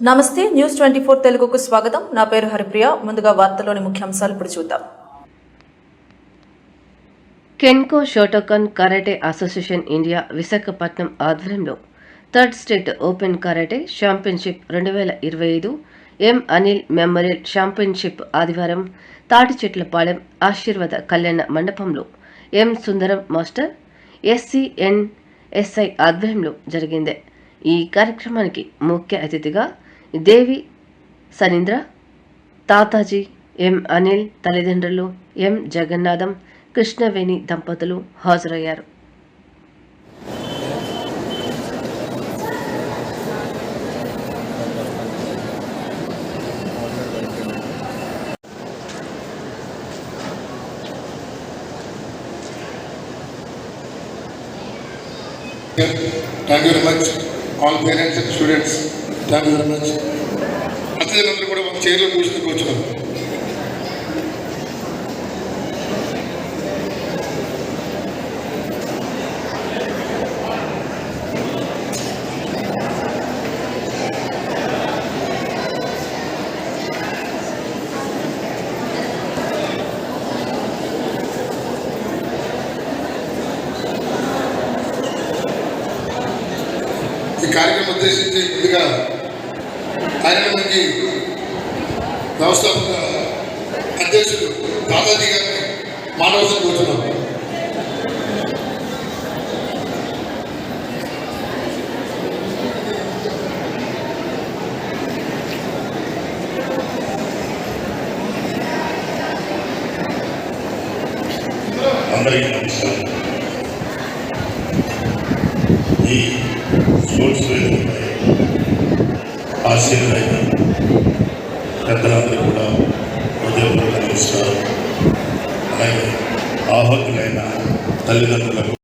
నమస్తే news twenty four తెలుగుకు స్వాగతం. నా పేరు హరిప్రియ. ముందుగా వార్తలోని ముఖ్యాంశాలు ఇప్పుడు చూద్దాం. Kenko Shotokan karate association India Visakhapatnam ఆధ్వర్యంలో third state open karate championship రెండు వేల ఇరవై ఐదు ఎం అనిల్ మెమోరియల్ ఛాంపియన్షిప్ ఆదివారం తాటి చెట్లపాలెం ఆశీర్వాద కళ్యాణ మండపంలో M Sundaram master SCN SI ఆధ్వర్యంలో జరిగింది. ఈ కార్యక్రమానికి ముఖ్య అతిథిగా దేవి సనీంద్ర తాతాజీ ఎం అనిల్ తల్లిదండ్రులు ఎం జగన్నాథం కృష్ణవేణి దంపతులు హాజరయ్యారు. Students thank you very much అతిథులందరూ కూడా ఒక చైర్లో కూర్చుని కూర్చున్నాం ఈ కార్యక్రమం ఉద్దేశించి ముందుగా ఆయన మనకి వ్యవస్థాపక అధ్యక్షుడు దాదాజీ గారిని మానవసం కూర్చున్నాం. అందరికీ నమస్కారం. ఈ స్పోర్ట్స్ వేదికపై ఆశీర్వైన పెద్దలందరూ కూడా హృదయపూర్వక నమస్కారం. అలాగే ఆహతులైన తల్లిదండ్రులకు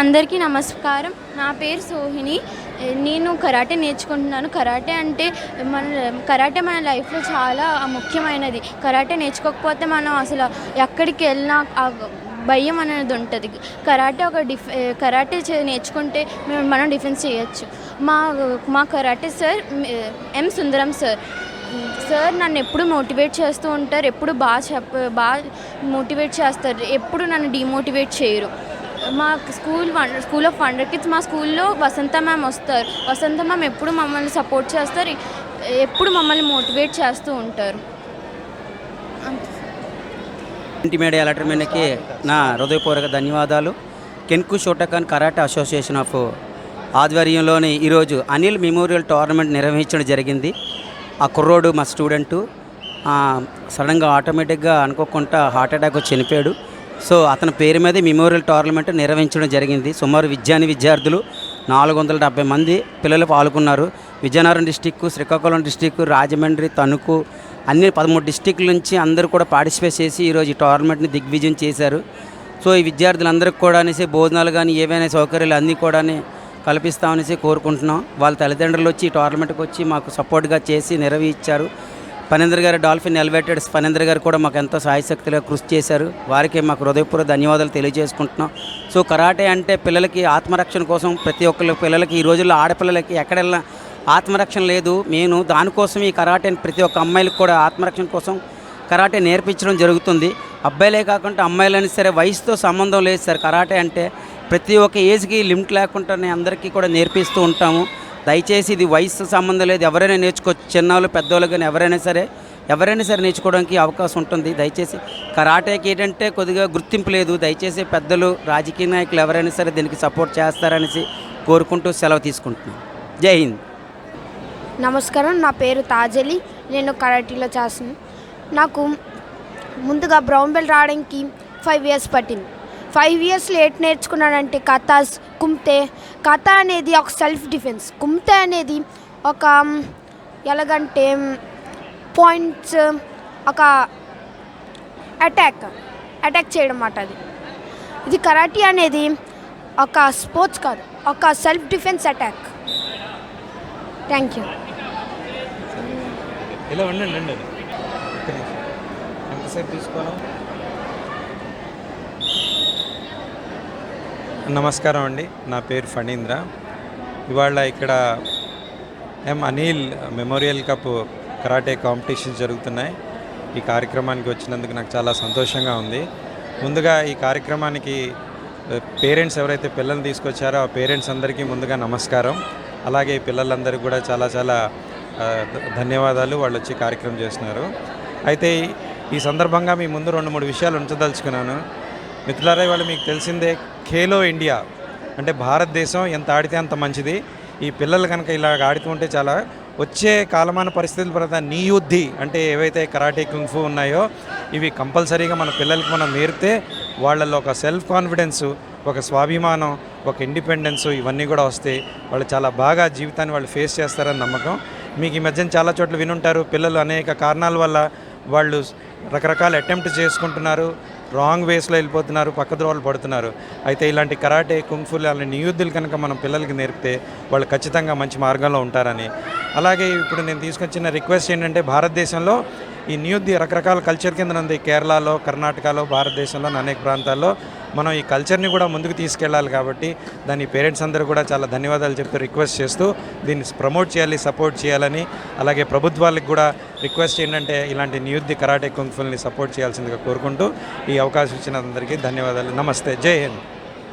అందరికీ నమస్కారం. నా పేరు సోహిని నేను కరాటే నేర్చుకుంటున్నాను. కరాటే అంటే మన కరాటే మన లైఫ్లో చాలా ముఖ్యమైనది. కరాటే నేర్చుకోకపోతే మనం అసలు ఎక్కడికి వెళ్ళినా ఆ భయం అనేది ఉంటుంది. కరాటే ఒక డిఫ్ కరాటే నేర్చుకుంటే మనం డిఫెన్స్ చేయొచ్చు. మా మా karate sir M Sundaram sir. Sir నన్ను ఎప్పుడు మోటివేట్ చేస్తూ ఉంటారు. ఎప్పుడు బాగా చెప్ప బాగా మోటివేట్ చేస్తారు. ఎప్పుడు నన్ను డిమోటివేట్ చేయరు. మా school school of wonder kids మా స్కూల్లో వసంత మ్యామ్ వస్తారు. వసంత మ్యామ్ ఎప్పుడు మమ్మల్ని సపోర్ట్ చేస్తారు. ఎప్పుడు మమ్మల్ని మోటివేట్ చేస్తూ ఉంటారు. ఇంటి మీడియా లెటర్మెన్కి నా హృదయపూర్వక ధన్యవాదాలు. Kenko Shotokan karate association of ఆధ్వర్యంలోని ఈరోజు అనిల్ మెమోరియల్ టోర్నమెంట్ నిర్వహించడం జరిగింది. ఆ కుర్రోడు మా స్టూడెంటు సడన్గా ఆటోమేటిక్గా అనుకోకుండా హార్ట్ అటాక్ వచ్చి చనిపోయాడు. సో అతని పేరు మీద మెమోరియల్ టోర్నమెంట్ నిర్వహించడం జరిగింది. సుమారు విద్యాని విద్యార్థులు నాలుగు వందల డెబ్బై మంది పిల్లలు పాల్గొన్నారు. విజయనగరం డిస్టిక్ శ్రీకాకుళం డిస్టిక్ రాజమండ్రి తణుకు అన్ని పదమూడు డిస్టిక్ల నుంచి అందరూ కూడా పార్టిసిపేట్ చేసి ఈరోజు ఈ టోర్నమెంట్ని దిగ్విజయం చేశారు. సో ఈ విద్యార్థులందరికీ కూడా అనేసి భోజనాలు కానీ ఏవైనా సౌకర్యాలు అన్నీ కూడా కల్పిస్తామనేసి కోరుకుంటున్నాం. వాళ్ళ తల్లిదండ్రులు వచ్చి ఈ టోర్నమెంట్కి వచ్చి మాకు సపోర్ట్గా చేసి నిర్వహించారు. ఫణేంద్ర గారు డాల్ఫిన్ ఎలివేటెడ్ ఫణేంద్ర గారు కూడా మాకు ఎంతో సాయశక్తిగా కృషి చేశారు. వారికి మాకు హృదయపూర్వ ధన్యవాదాలు తెలియజేసుకుంటున్నాం. సో కరాటే అంటే పిల్లలకి ఆత్మరక్షణ కోసం ప్రతి ఒక్కరు పిల్లలకి ఈ రోజుల్లో ఆడపిల్లలకి ఎక్కడెళ్ళినా ఆత్మరక్షణ లేదు. నేను దానికోసం ఈ కరాటేని ప్రతి ఒక్క అమ్మాయిలకు కూడా ఆత్మరక్షణ కోసం కరాటే నేర్పించడం జరుగుతుంది. అబ్బాయిలే కాకుండా అమ్మాయిలైనా సరే వయసుతో సంబంధం లేదు సార్. కరాటే అంటే ప్రతి ఒక్క ఏజ్కి లిమిట్ లేకుండానే అందరికీ కూడా నేర్పిస్తూ ఉంటాము. దయచేసి ఇది వయసు సంబంధం లేదు. ఎవరైనా నేర్చుకోవచ్చు చిన్నవాళ్ళు పెద్దవాళ్ళు కానీ ఎవరైనా సరే ఎవరైనా సరే నేర్చుకోవడానికి అవకాశం ఉంటుంది. దయచేసి కరాటేకి ఏంటంటే కొద్దిగా గుర్తింపు లేదు. దయచేసి పెద్దలు రాజకీయ నాయకులు ఎవరైనా సరే దీనికి సపోర్ట్ చేస్తారనేసి కోరుకుంటూ సెలవు తీసుకుంటున్నాను. జై హింద్. నమస్కారం. నా పేరు తాజలి. నేను కరాటీలో చేస్తాను నాకు ముందుగా బ్రౌన్ బెల్ట్ రావడానికి ఫైవ్ ఇయర్స్ పట్టింది. ఫైవ్ ఇయర్స్ లేట్ నేర్చుకున్నానంటే కథాస్ కుమ్తే. కథ అనేది ఒక సెల్ఫ్ డిఫెన్స్ కుమ్తే అనేది ఒక ఎలాగంటే పాయింట్స్ ఒక అటాక్ అటాక్ చేయడం అన్నమాట అది. ఇది కరాటీ అనేది ఒక స్పోర్ట్స్ కాదు ఒక self defence attack thank you ఇలా ఉండండి అండి ఎంతసేపు తీసుకోవాలి? నమస్కారం అండి. నా పేరు ఫణీంద్ర. ఇవాళ ఇక్కడ M Anil memorial cup karate competitions జరుగుతున్నాయి. ఈ కార్యక్రమానికి వచ్చినందుకు నాకు చాలా సంతోషంగా ఉంది. ముందుగా ఈ కార్యక్రమానికి పేరెంట్స్ ఎవరైతే పిల్లల్ని తీసుకొచ్చారో ఆ పేరెంట్స్ అందరికీ ముందుగా నమస్కారం. అలాగే పిల్లలందరికీ కూడా చాలా చాలా ధన్యవాదాలు. వాళ్ళు వచ్చి కార్యక్రమం చేస్తున్నారు. అయితే ఈ సందర్భంగా మీ ముందు రెండు మూడు విషయాలు ఉంచదలుచుకున్నాను. మిత్రులారా ఇవాళ మీకు తెలిసిందే ఖేలో ఇండియా. అంటే భారతదేశం ఎంత ఆడితే అంత మంచిది. ఈ పిల్లలు కనుక ఇలా ఆడుతూ ఉంటే చాలా వచ్చే కాలమాన పరిస్థితుల పరంగా నీయుద్ధి అంటే ఏవైతే కరాటే కుంఫు ఉన్నాయో ఇవి కంపల్సరీగా మన పిల్లలకి మనం నేర్పితే వాళ్ళల్లో ఒక సెల్ఫ్ కాన్ఫిడెన్స్ ఒక స్వాభిమానం ఒక ఇండిపెండెన్స్ ఇవన్నీ కూడా వస్తాయి వాళ్ళు చాలా బాగా జీవితాన్ని వాళ్ళు ఫేస్ చేస్తారని నమ్మకం. మీకు ఈ మధ్యన చాలా చోట్ల వినుంటారు పిల్లలు అనేక కారణాల వల్ల వాళ్ళు రకరకాల అటెంప్ట్ చేసుకుంటున్నారు. రాంగ్ వేస్లో వెళ్ళిపోతున్నారు పక్కద్రోవలు పడుతున్నారు. అయితే ఇలాంటి కరాటే కుంఫులు అలాంటి నియుద్ధులు కనుక మనం పిల్లలకి నేర్పితే వాళ్ళు ఖచ్చితంగా మంచి మార్గంలో ఉంటారని. అలాగే ఇప్పుడు నేను తీసుకొచ్చిన రిక్వెస్ట్ ఏంటంటే భారతదేశంలో ఈ నియుద్ధి రకరకాల కల్చర్ కింద ఉంది. కేరళలో కర్ణాటకలో భారతదేశంలో అనేక ప్రాంతాల్లో మనం ఈ కల్చర్ని కూడా ముందుకు తీసుకెళ్ళాలి కాబట్టి దాని పేరెంట్స్ అందరూ కూడా చాలా ధన్యవాదాలు చెప్తూ రిక్వెస్ట్ చేస్తూ దీన్ని ప్రమోట్ చేయాలి సపోర్ట్ చేయాలని అలాగే ప్రభుత్వాలకు కూడా రిక్వెస్ట్ ఏంటంటే ఇలాంటి నియుద్ధి కరాటే కుంఫుల్ని సపోర్ట్ చేయాల్సిందిగా కోరుకుంటూ ఈ అవకాశం ఇచ్చిన అందరికీ ధన్యవాదాలు. నమస్తే. జై హింద్.